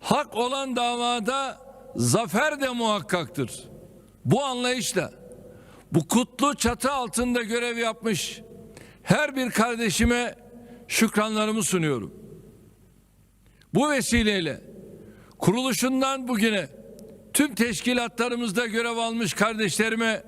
Hak olan davada zafer de muhakkaktır. Bu anlayışla bu kutlu çatı altında görev yapmış her bir kardeşime şükranlarımı sunuyorum. Bu vesileyle kuruluşundan bugüne tüm teşkilatlarımızda görev almış kardeşlerime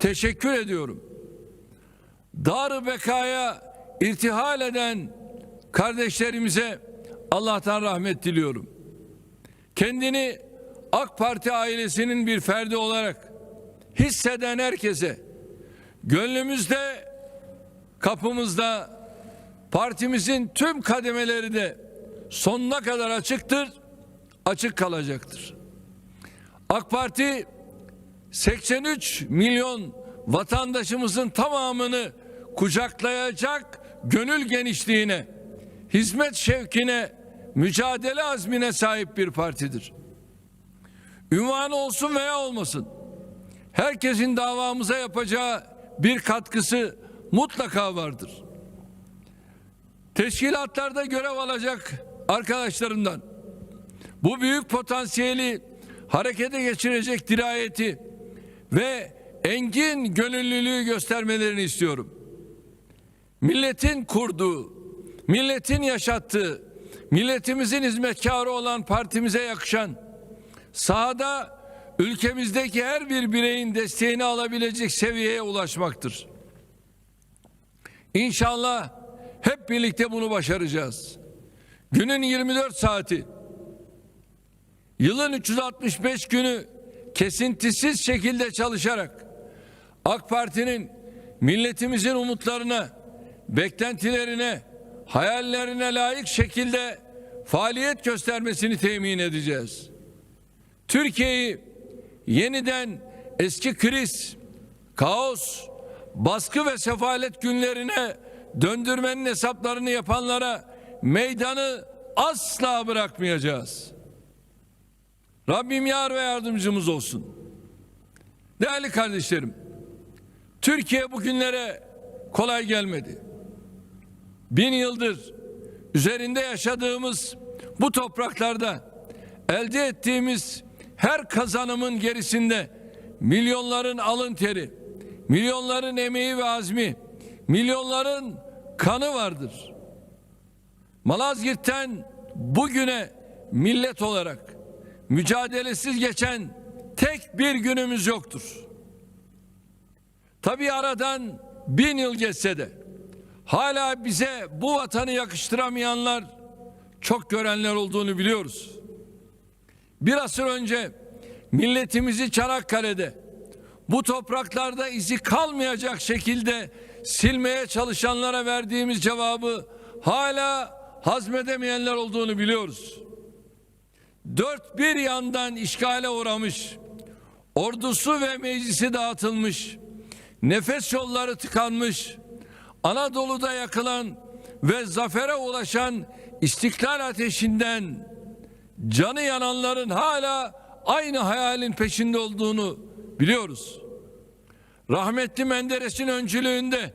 teşekkür ediyorum. Dar-ı bekaya irtihal eden kardeşlerimize Allah'tan rahmet diliyorum. Kendini AK Parti ailesinin bir ferdi olarak hisseden herkese gönlümüzde kapımızda partimizin tüm kademeleri de sonuna kadar açıktır, açık kalacaktır. AK Parti 83 milyon vatandaşımızın tamamını kucaklayacak gönül genişliğine, hizmet şevkine, mücadele azmine sahip bir partidir. Ünvanı olsun veya olmasın, herkesin davamıza yapacağı bir katkısı mutlaka vardır. Teşkilatlarda görev alacak arkadaşlarımdan bu büyük potansiyeli harekete geçirecek dirayeti ve engin gönüllülüğü göstermelerini istiyorum. Milletin kurduğu, milletin yaşattığı, milletimizin hizmetkarı olan partimize yakışan, sahada ülkemizdeki her bir bireyin desteğini alabilecek seviyeye ulaşmaktır. İnşallah hep birlikte bunu başaracağız. Günün 24 saati, yılın 365 günü kesintisiz şekilde çalışarak AK Parti'nin milletimizin umutlarına, beklentilerine, hayallerine layık şekilde faaliyet göstermesini temin edeceğiz. Türkiye'yi yeniden eski kriz, kaos, baskı ve sefalet günlerine döndürmenin hesaplarını yapanlara meydanı asla bırakmayacağız. Rabbim yar ve yardımcımız olsun. Değerli kardeşlerim, Türkiye bugünlere kolay gelmedi. Bin yıldır üzerinde yaşadığımız bu topraklarda elde ettiğimiz her kazanımın gerisinde milyonların alın teri, milyonların emeği ve azmi, milyonların kanı vardır. Malazgirt'ten bugüne millet olarak mücadelesiz geçen tek bir günümüz yoktur. Tabi aradan bin yıl geçse de hala bize bu vatanı yakıştıramayanlar çok görenler olduğunu biliyoruz. Bir asır önce milletimizi Çanakkale'de bu topraklarda izi kalmayacak şekilde silmeye çalışanlara verdiğimiz cevabı hala hazmedemeyenler olduğunu biliyoruz. Dört bir yandan işgale uğramış, ordusu ve meclisi dağıtılmış, nefes yolları tıkanmış, Anadolu'da yakılan ve zafere ulaşan istiklal ateşinden canı yananların hala aynı hayalin peşinde olduğunu biliyoruz. Rahmetli Menderes'in öncülüğünde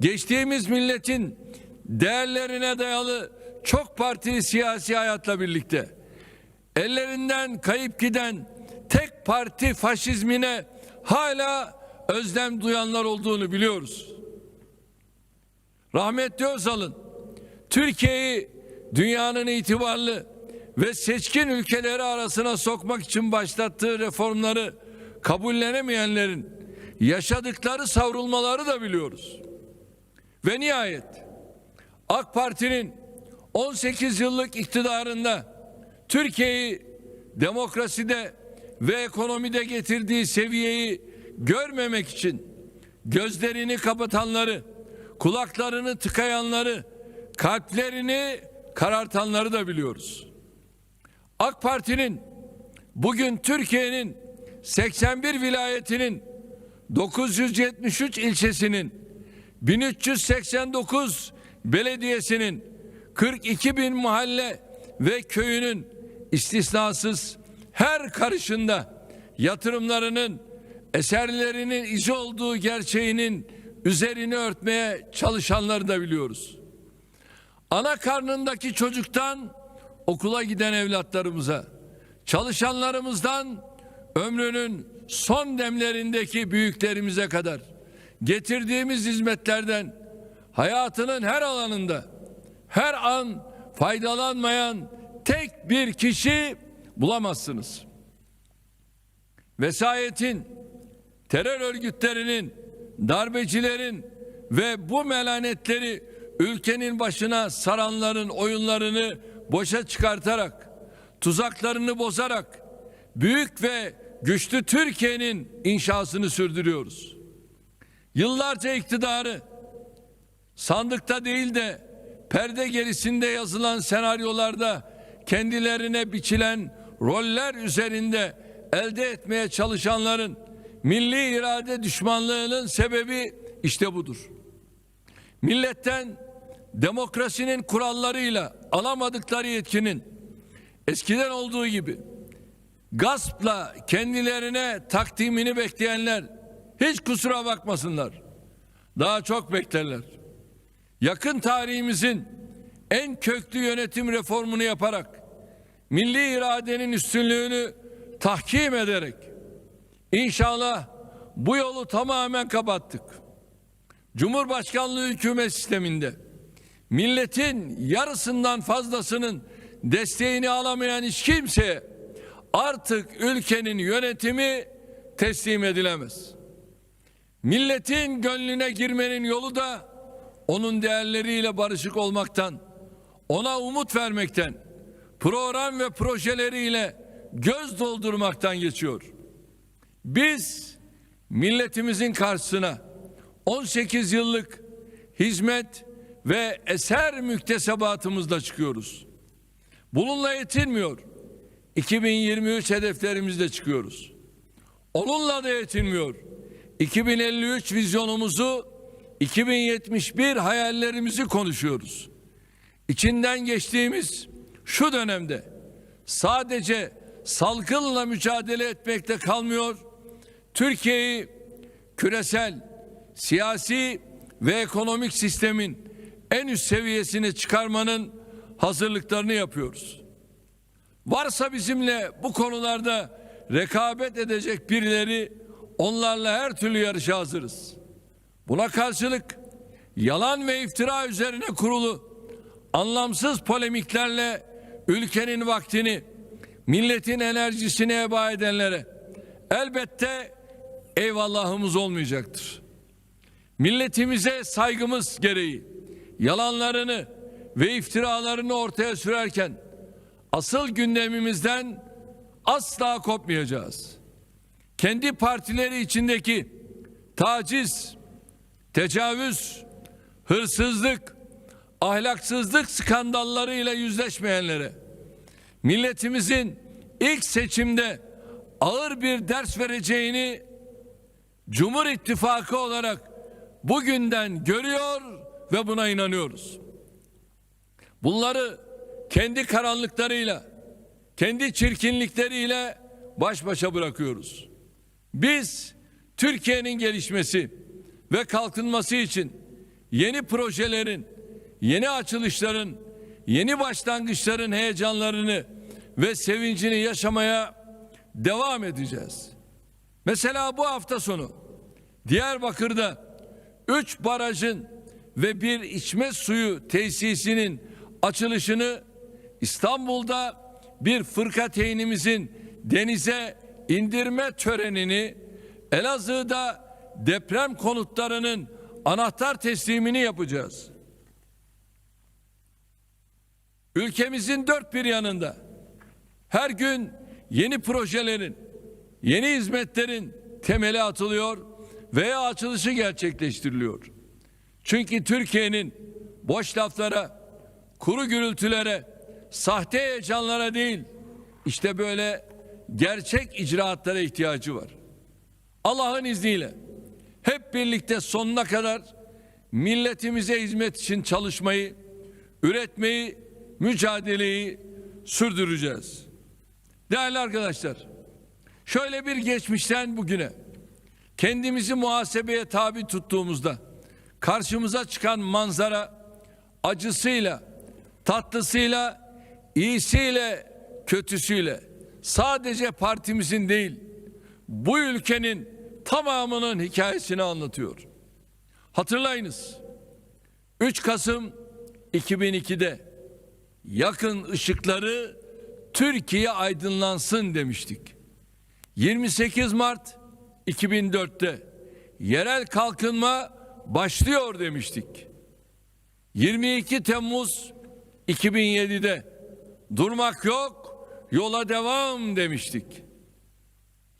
geçtiğimiz milletin değerlerine dayalı çok partili siyasi hayatla birlikte ellerinden kayıp giden tek parti faşizmine hala özlem duyanlar olduğunu biliyoruz. Rahmetli Özal'ın Türkiye'yi dünyanın itibarlı ve seçkin ülkeleri arasına sokmak için başlattığı reformları kabullenemeyenlerin yaşadıkları savrulmaları da biliyoruz. Ve nihayet AK Parti'nin 18 yıllık iktidarında Türkiye'yi demokraside ve ekonomide getirdiği seviyeyi görmemek için gözlerini kapatanları, kulaklarını tıkayanları, kalplerini karartanları da biliyoruz. AK Parti'nin bugün Türkiye'nin 81 vilayetinin 973 ilçesinin 1389 belediyesinin 42 bin mahalle ve köyünün istisnasız her karışında yatırımlarının eserlerinin izi olduğu gerçeğinin üzerini örtmeye çalışanları da biliyoruz. Ana karnındaki çocuktan okula giden evlatlarımıza, çalışanlarımızdan ömrünün son demlerindeki büyüklerimize kadar getirdiğimiz hizmetlerden hayatının her alanında her an faydalanmayan tek bir kişi bulamazsınız. Vesayetin, terör örgütlerinin, darbecilerin ve bu melanetleri ülkenin başına saranların oyunlarını boşa çıkartarak, tuzaklarını bozarak büyük ve güçlü Türkiye'nin inşasını sürdürüyoruz. Yıllarca iktidarı sandıkta değil de perde gerisinde yazılan senaryolarda kendilerine biçilen roller üzerinde elde etmeye çalışanların milli irade düşmanlığının sebebi işte budur. Milletten demokrasinin kurallarıyla alamadıkları yetkinin eskiden olduğu gibi gaspla kendilerine takdimini bekleyenler hiç kusura bakmasınlar. Daha çok beklerler. Yakın tarihimizin en köklü yönetim reformunu yaparak milli iradenin üstünlüğünü tahkim ederek inşallah bu yolu tamamen kapattık. Cumhurbaşkanlığı hükümet sisteminde milletin yarısından fazlasının desteğini alamayan hiç kimseye artık ülkenin yönetimi teslim edilemez. Milletin gönlüne girmenin yolu da onun değerleriyle barışık olmaktan, ona umut vermekten, program ve projeleriyle göz doldurmaktan geçiyor. Biz milletimizin karşısına 18 yıllık hizmet ve eser müktesebatımızla çıkıyoruz. Bununla yetinmiyor. 2023 hedeflerimizle çıkıyoruz. Onunla da yetinmiyor. 2053 vizyonumuzu 2071 hayallerimizi konuşuyoruz. İçinden geçtiğimiz şu dönemde sadece salgınla mücadele etmekte kalmıyor. Türkiye'yi küresel, siyasi ve ekonomik sistemin en üst seviyesine çıkarmanın hazırlıklarını yapıyoruz. Varsa bizimle bu konularda rekabet edecek birileri onlarla her türlü yarışa hazırız. Buna karşılık yalan ve iftira üzerine kurulu anlamsız polemiklerle ülkenin vaktini, milletin enerjisini heba edenlere elbette eyvallahımız olmayacaktır. Milletimize saygımız gereği yalanlarını ve iftiralarını ortaya sürerken asıl gündemimizden asla kopmayacağız. Kendi partileri içindeki taciz, tecavüz, hırsızlık, ahlaksızlık skandallarıyla yüzleşmeyenlere milletimizin ilk seçimde ağır bir ders vereceğini Cumhur İttifakı olarak bugünden görüyor ve buna inanıyoruz. Bunları kendi karanlıklarıyla, kendi çirkinlikleriyle baş başa bırakıyoruz. Biz Türkiye'nin gelişmesi ve kalkınması için yeni projelerin, yeni açılışların, yeni başlangıçların heyecanlarını ve sevincini yaşamaya devam edeceğiz. Mesela bu hafta sonu Diyarbakır'da üç barajın ve bir içme suyu tesisinin açılışını İstanbul'da bir fırkateynimizin denize indirme törenini Elazığ'da deprem konutlarının anahtar teslimini yapacağız. Ülkemizin dört bir yanında her gün yeni projelerin, yeni hizmetlerin temeli atılıyor veya açılışı gerçekleştiriliyor. Çünkü Türkiye'nin boş laflara, kuru gürültülere, sahte heyecanlara değil, işte böyle gerçek icraatlara ihtiyacı var. Allah'ın izniyle hep birlikte sonuna kadar milletimize hizmet için çalışmayı, üretmeyi, mücadeleyi sürdüreceğiz. Değerli arkadaşlar, şöyle bir geçmişten bugüne kendimizi muhasebeye tabi tuttuğumuzda karşımıza çıkan manzara acısıyla, tatlısıyla iyisiyle kötüsüyle sadece partimizin değil bu ülkenin tamamının hikayesini anlatıyor. Hatırlayınız 3 Kasım 2002'de yakın ışıkları Türkiye aydınlansın demiştik. 28 Mart 2004'te yerel kalkınma başlıyor demiştik. 22 Temmuz 2007'de durmak yok, yola devam demiştik.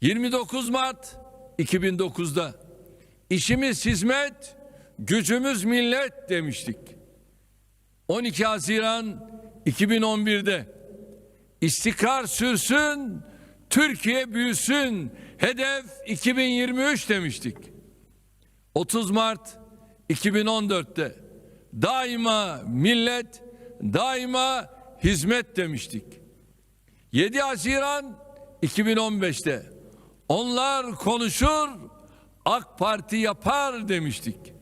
29 Mart 2009'da işimiz hizmet, gücümüz millet demiştik. 12 Haziran 2011'de istikrar sürsün, Türkiye büyüsün, hedef 2023 demiştik. 30 Mart 2014'te daima millet, daima hizmet demiştik. 7 Haziran 2015'te onlar konuşur, AK Parti yapar demiştik.